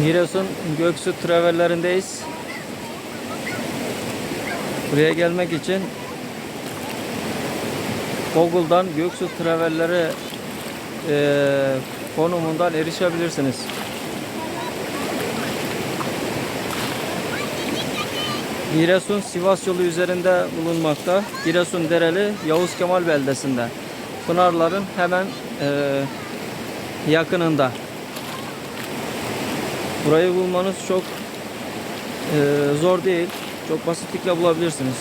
Giresun Göksu Travel'lerindeyiz. Buraya gelmek için Google'dan Göksu Travel'leri eee konumundan erişebilirsiniz. Giresun Sivas yolu üzerinde bulunmakta. Giresun Dereli Yavuz Kemal beldesinde. Pınarların hemen eee, yakınında. Burayı bulmanız çok eee, zor değil. Çok basitlikle bulabilirsiniz.